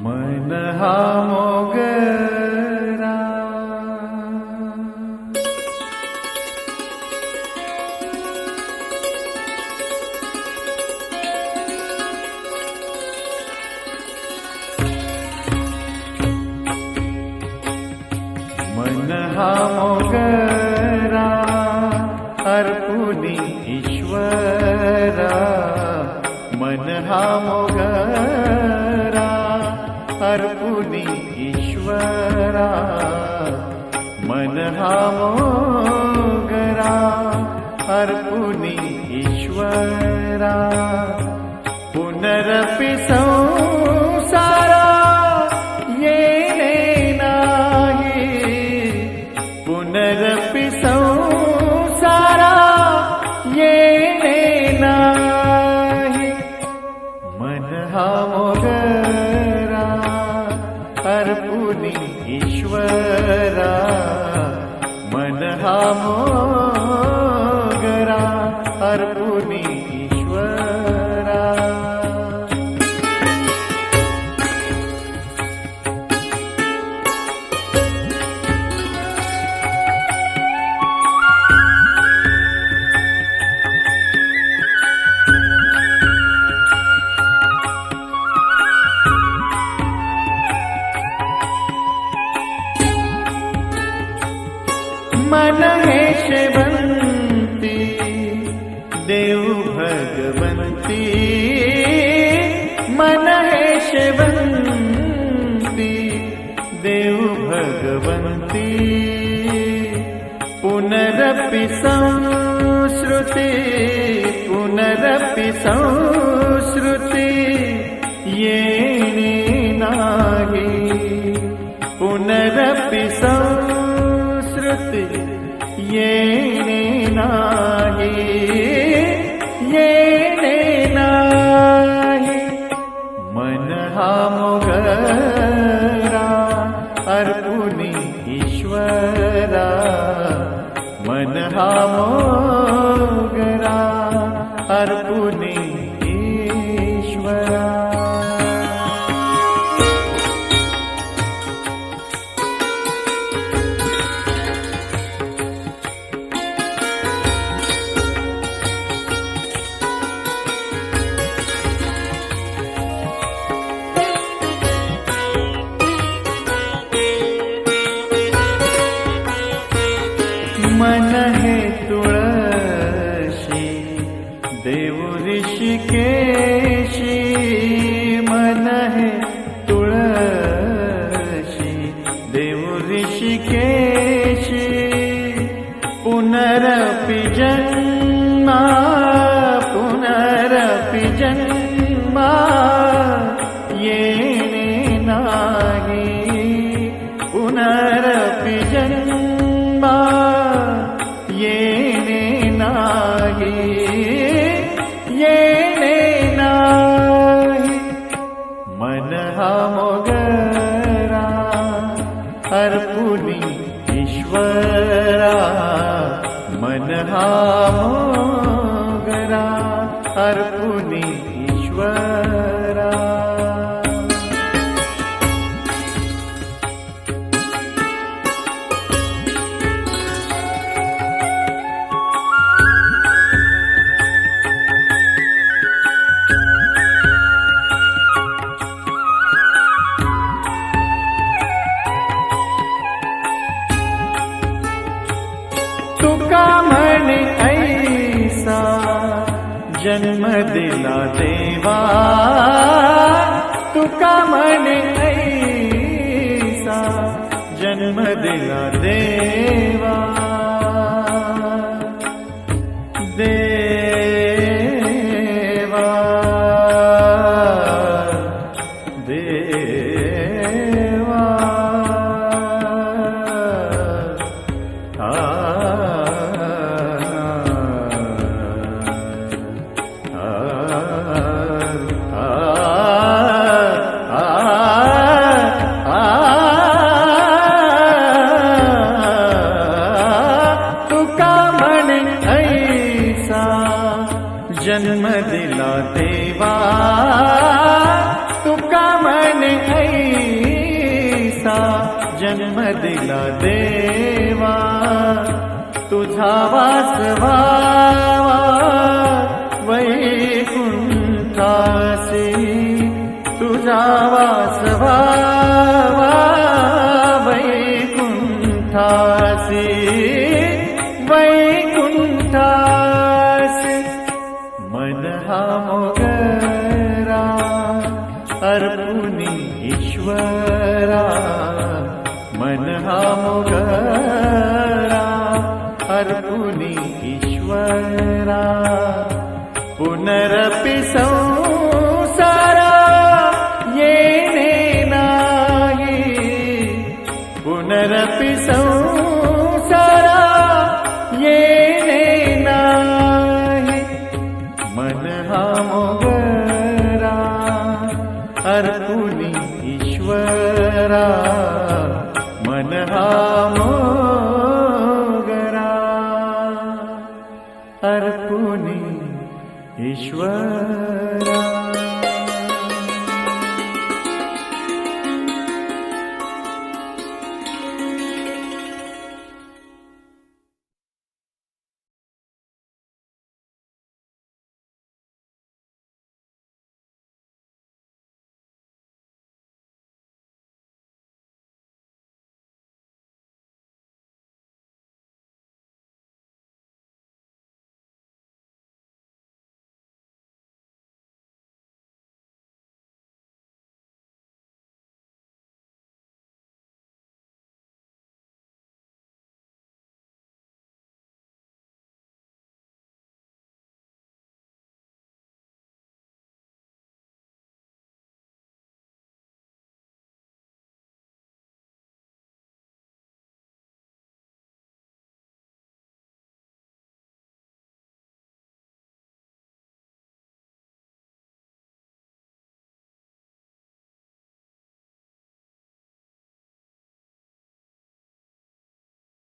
मन हा अर्पुनी ईश्वरा पुनरपि संसारा येने नाही. पुनरपि संसारा येने नाही. मन हा मोगरा अर्पुनी ईश्वरा. मन हा मोगरा मन है शिव मनशवन्ती देव भगवन्ति। पुनरपि संश्रुति पुनरपि संश्रुति नाहि। पुनरपि संश्रुति नाहि। मनहा मन हे तुळशी देव ऋषिकेशी. Oh. तुका म्हणे ऐसा जन्म दिला देवा. तुका म्हणे ऐसा जन्म दिला देवा. देवा. देवा. आ. जन्म दिला देवा तुका म्हणे ऐसा जन्म दिला देवा तुझा वासवा वैकुंठासी तुझा वासवा मोगरा अर्पुनी ईश्वरा मन हा मोगरा अर्पुनी ईश्वरा पुनरपि संसारा अर्पुनी ईश्वरा.